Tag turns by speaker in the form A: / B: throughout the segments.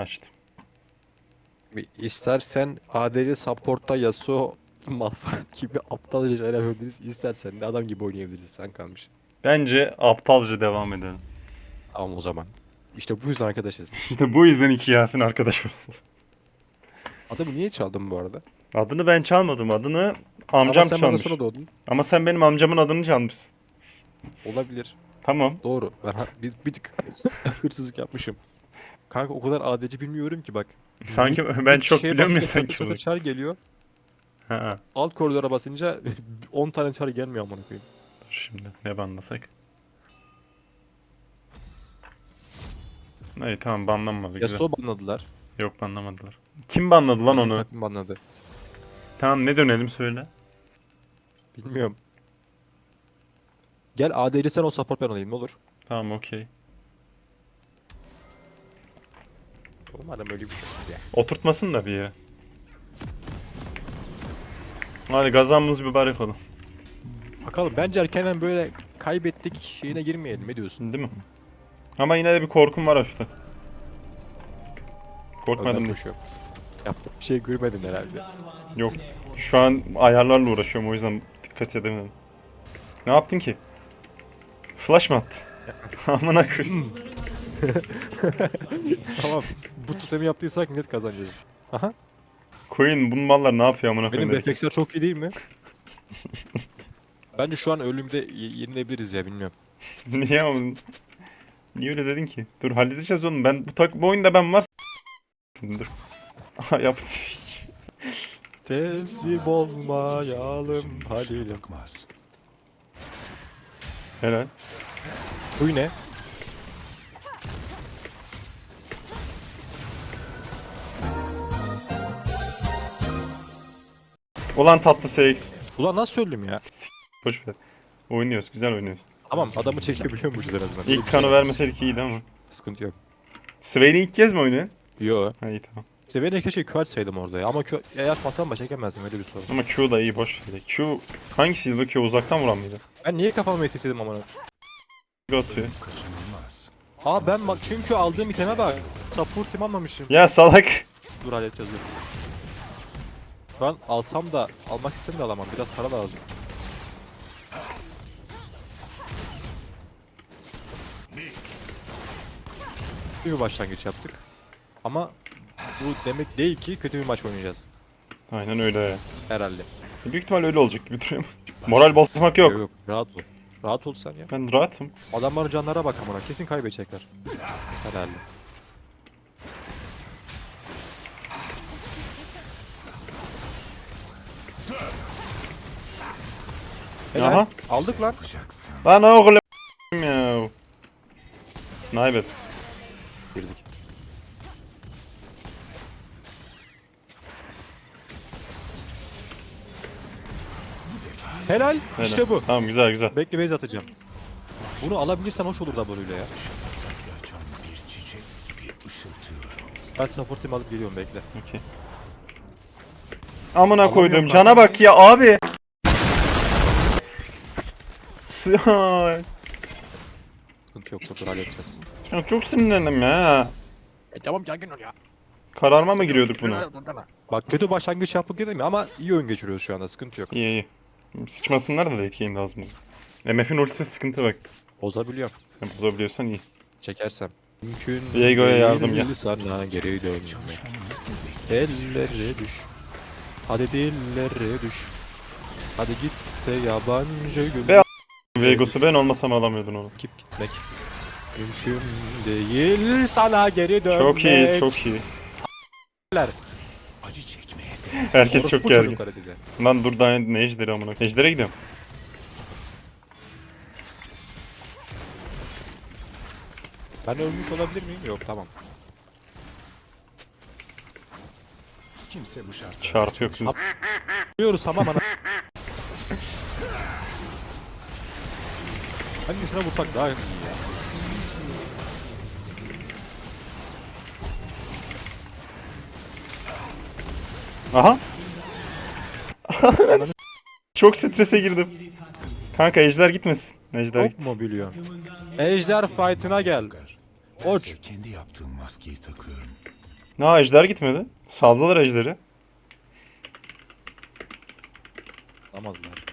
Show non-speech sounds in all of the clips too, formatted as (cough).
A: Açtım.
B: İstersen ADC support'ta Yasuo Malphite gibi aptalca şeyler yapabiliriz. İstersen de adam gibi oynayabiliriz. Sen kalmış.
A: Bence aptalca devam edelim.
B: Tamam o zaman. İşte bu yüzden arkadaşız. (laughs)
A: İşte bu yüzden iki Yasin arkadaş oldu.
B: Adamı niye çaldın bu arada?
A: Adını ben çalmadım. Adını amcam
B: Ama sen bana
A: çalmış.
B: sonra doğdun.
A: Ama sen benim amcamın adını çalmışsın.
B: Olabilir.
A: Tamam.
B: Doğru. Ben ha- bir, bir tık (laughs) hırsızlık yapmışım. Kanka o kadar ADC bilmiyorum ki bak.
A: Sanki
B: Bir-
A: ben
B: bir
A: çok
B: şeye
A: biliyor muyum
B: basınca
A: sanki
B: satır satır çar geliyor.
A: Ha.
B: Alt koridora basınca (laughs) 10 tane çar gelmiyor amına koyayım.
A: Şimdi ne banlasak? İyi tamam banlanmadı güzel.
B: Yasuo banladılar.
A: Yok banlamadılar. Kim banladı lan
B: Bizim
A: onu?
B: takım banladı.
A: Tamam ne dönelim söyle.
B: Bilmiyorum. Gel ADC sen o support ben alayım ne olur.
A: Tamam okey.
B: Umarım öyle bir şey olur ya.
A: Oturtmasın da bir yere. Hadi gazamız mübarek olun.
B: Bakalım bence erkenden böyle kaybettik şeyine girmeyelim ne diyorsun?
A: Değil mi? Ama yine de bir korkum var hafiften. Korkmadım
B: Önden koşuyorum. Yaptım bir şey görmedin herhalde.
A: Yok. Şu an ayarlarla uğraşıyorum o yüzden dikkat edemedim. Ne yaptın ki? Flash mı attı? (laughs) Amına koyayım.
B: tamam. Bu tutemi yaptıysak net kazanacağız. Aha.
A: Koyun bu mallar ne yapıyor amına
B: Benim
A: koyayım?
B: refleksler çok iyi değil mi? Bence şu an ölümde y- yenilebiliriz ya bilmiyorum. (laughs)
A: Niye oğlum? Niye öyle dedin ki? Dur halledeceğiz oğlum. Ben bu tak bu oyunda ben var. Dur. (laughs) Aha yap.
B: Teslim olmayalım halilim.
A: Helal.
B: Bu ne?
A: Ulan tatlı CX.
B: Ulan nasıl söyledim ya?
A: Boş ver. Oynuyoruz. Güzel oynuyoruz.
B: Tamam adamı çekebiliyormuşuz en azından.
A: İlk kanı vermeseydik iyiydi ama.
B: Sıkıntı yok.
A: Swain'i ilk kez mi oynuyorsun?
B: Yo.
A: Ha iyi tamam.
B: Sevene keşke Q açsaydım orada ya. Ama Q e, açmasam baş çekemezdim öyle bir sorun.
A: Ama Q da iyi boş ver. Q hangisiydi bu Q uzaktan vuran mıydı?
B: Ben niye kafamı istedim amına?
A: Atıyor.
B: Aa ben bak çünkü aldığım iteme bak. Support item almamışım.
A: Ya salak.
B: Dur alet yazıyorum. Şu an alsam da almak istesem de alamam. Biraz para lazım. İyi bir başlangıç yaptık. Ama bu demek değil ki kötü bir maç oynayacağız.
A: Aynen öyle.
B: Herhalde.
A: Büyük ihtimal öyle olacak gibi duruyor. Moral bozmak yok.
B: Yok yok. Rahat ol. Rahat ol sen ya.
A: Ben rahatım.
B: Adamların canlara bak amına. Kesin kaybedecekler. Herhalde. Helal.
A: Aha.
B: Aldık lan.
A: Lan oğlum ya. Naybet.
B: Girdik. Helal. İşte bu.
A: Tamam güzel güzel.
B: Bekle base atacağım. Bunu alabilirsen hoş olur da böyle ya.
C: Açan bir çiçek gibi ışıltıyorum.
B: Ben support'imi alıp geliyorum bekle.
A: Okey. Amına koydum cana bak ya abi. Ya,
B: Sıkıntı yok dur halledeceğiz.
A: Çok, çok sinirlendim ya.
B: E tamam sakin ol ya.
A: Kararma mı giriyorduk buna?
B: Bak kötü başlangıç yaptık dedim ya ama iyi oyun geçiriyoruz şu anda sıkıntı yok.
A: İyi iyi. Sıçmasınlar da ekleyin ağzımıza. MF'in ultisi sıkıntı bak.
B: Bozabiliyorum.
A: Sen bozabiliyorsan iyi.
B: Çekersem. Mümkün
A: Diego'ya yardım ya.
B: sana geri dönmek. Ellere düş. Hadi dillere düş. Hadi git de yabancı gül.
A: Be- Vegos'u ben olmasam alamıyordun onu.
B: Git gitmek. Mümkün değil sana geri dönmek.
A: Çok iyi çok iyi.
C: Acı çekmeye
A: Herkes çok gergin. Lan dur daha ne ejderi amına. Ejder'e gidiyorum.
B: Ben ölmüş olabilir miyim? Yok tamam.
C: kimse bu şartlarda
A: Çarpıyor kız.
B: Ölüyoruz tamam ana. Hani şuna vursak daha iyi ya.
A: Aha. (laughs) Çok strese girdim. Kanka ejder gitmesin. Ejder
B: Çok
A: git.
B: mu biliyor? Ejder fight'ına gel. Koç.
C: Kendi yaptığım maskeyi takıyorum.
A: Ne ejder gitmedi. Saldılar ejderi.
B: Alamadılar.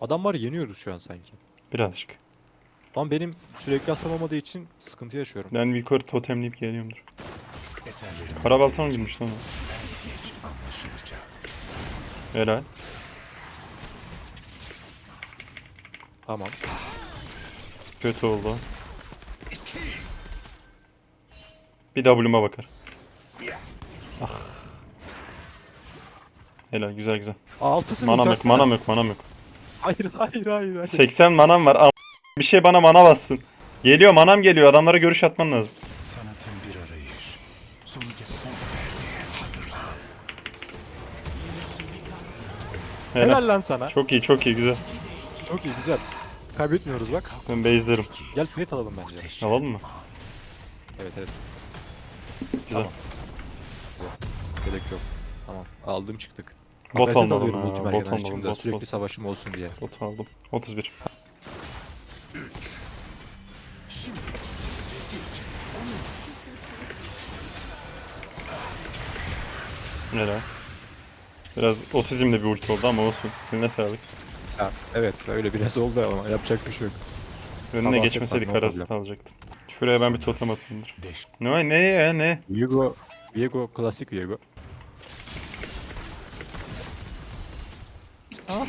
B: Adamları yeniyoruz şu an sanki.
A: Birazcık.
B: Ama benim sürekli hasar olmadığı için sıkıntı yaşıyorum.
A: Ben yukarı totemleyip geliyorumdur. Karabalta mı girmiş lan o? Helal.
B: Tamam.
A: Kötü oldu. Bir W'ma bakar. Ah. Helal güzel güzel.
B: Altısın
A: Manam yok, manam yok, manam yok.
B: Hayır hayır hayır hayır.
A: 80 manam var. Bir şey bana mana bassın. Geliyor manam geliyor. Adamlara görüş atman lazım.
C: Sanatın bir arayış. Sonuca son vermeye hazırlan.
A: Helal.
B: Helal lan sana.
A: Çok iyi, çok iyi, güzel.
B: Çok iyi güzel. Kaybetmiyoruz bak.
A: Ben base'lerim.
B: Gel plate alalım bence.
A: Alalım mı?
B: Evet evet.
A: Güzel.
B: Gerek yok. Tamam. Aldım çıktık.
A: Bot
B: Reset
A: almadım
B: alıyorum
A: ha,
B: ulti
A: bot bot,
B: Sürekli
A: bot.
B: savaşım olsun diye.
A: Bot aldım. 31. Helal. Biraz otizmle bir ulti oldu ama olsun. Eline sağlık.
B: Ha, evet öyle biraz oldu ama yapacak bir şey yok.
A: Önüne
B: Tamam,
A: geçmeseydik
B: yapma, no
A: arası
B: problem.
A: alacaktım. Şuraya ben bir totem atayımdır. Ne ne ya ne?
B: Viego, Viego klasik Viego. Ah.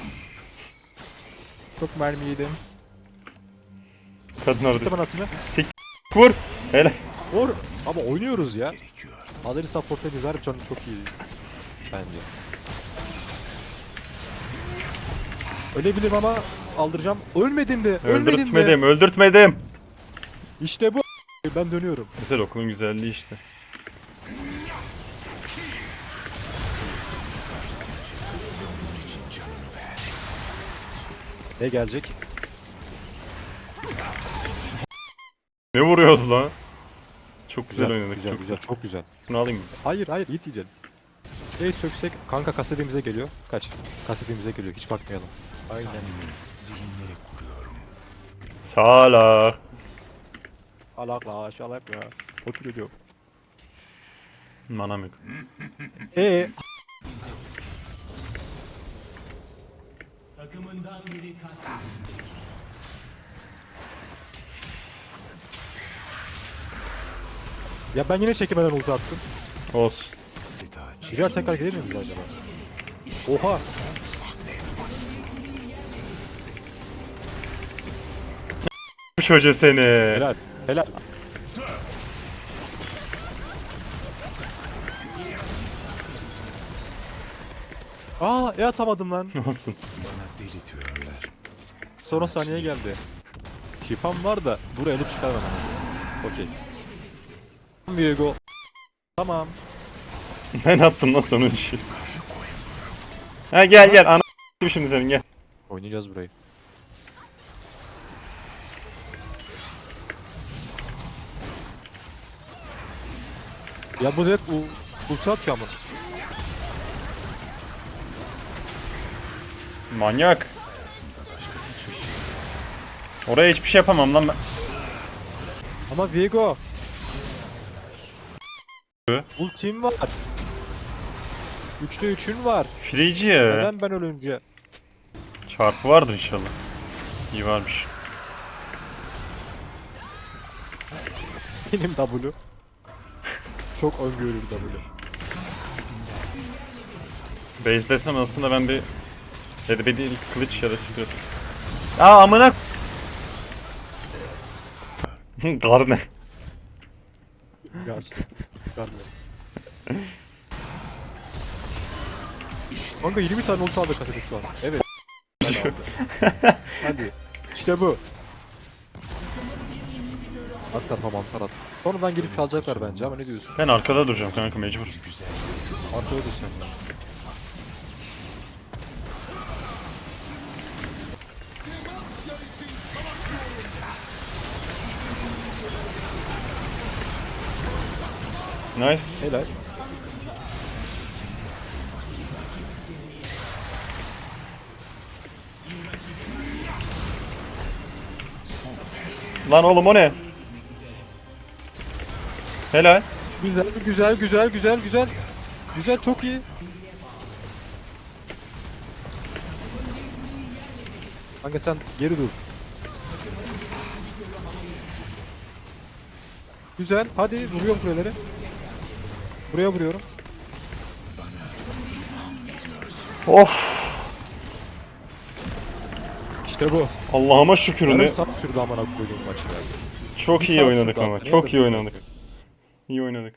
B: Çok mermi yedim.
A: Kadın
B: Sıktım
A: orada.
B: anasını.
A: Vur. Helal.
B: Vur. Ama oynuyoruz ya.
C: gerekiyor.
B: Adeli support ediyoruz. Harbi canı çok iyi. Bence. Ölebilirim ama aldıracağım. Ölmedim de. Ölmedim de.
A: Öldürtmedim, öldürtmedim.
B: İşte bu. Ben dönüyorum.
A: Güzel okulun güzelliği işte.
B: Ne gelecek?
A: Ne vuruyoruz lan? Çok güzel, oynadık.
B: Güzel,
A: çok
B: güzel, çok güzel.
A: Şunu alayım.
B: Hayır, hayır, Yiğit yiyeceksin. Şey söksek, kanka kasetimize geliyor. Kaç? Kasetimize geliyor, hiç bakmayalım. Aynen.
C: Zihinleri kuruyorum.
A: Sağla.
B: Alakla, şalakla. Otur ediyor.
A: Manam yok.
B: Eee? Ya ben yine çekemeden ulti attım.
A: Olsun.
B: Birer tekrar gelir mi bize acaba? Oha!
A: Bu çocuğu seni.
B: Helal, helal. Aa, e atamadım lan.
A: Olsun.
C: bana deli diyorlar.
B: Son saniye geldi. Şifam var da buraya alıp çıkarmam lazım. Okey. Viego. Tamam. (laughs)
A: Ben attım lan sonuncu. Ha gel gel. Ana şimdi senin gel.
B: Oynayacağız burayı. Ya bu hep u- ulti atıyor ama.
A: Manyak. Oraya hiçbir şey yapamam lan ben.
B: Ama Viego. Ultim var. 3'te 3'ün var.
A: Firici ya.
B: Neden ben ölünce?
A: Çarpı vardır inşallah. İyi varmış.
B: Benim W. Çok öngörülü W.
A: Base desem aslında ben bir Derbedi kılıç ya da silah. Aa amına Garne.
B: Ben de. Kanka 20 tane ulti aldı kasete şu an. Evet. Aldım. Hadi. (laughs) İşte bu. At tarafa mantar at. Sonradan gelip çalacaklar bence ama ne diyorsun?
A: Ben arkada duracağım kanka mecbur.
B: Arkaya dur sen.
A: Nice.
B: Helal.
A: Lan oğlum o ne? Helal.
B: Güzel güzel güzel güzel güzel. Güzel çok iyi. Kanka sen geri dur. Güzel. Hadi vuruyorum kuleleri. Buraya vuruyorum.
A: Of.
B: İşte bu.
A: Allah'ıma şükür
B: Yarım
A: ne.
B: saat sürdü amına koyduğum maçı.
A: Çok
B: Bir
A: iyi
B: saat
A: oynadık
B: sürdü
A: ama. Çok
B: yarım
A: iyi
B: saat
A: oynadık. İyi oynadık.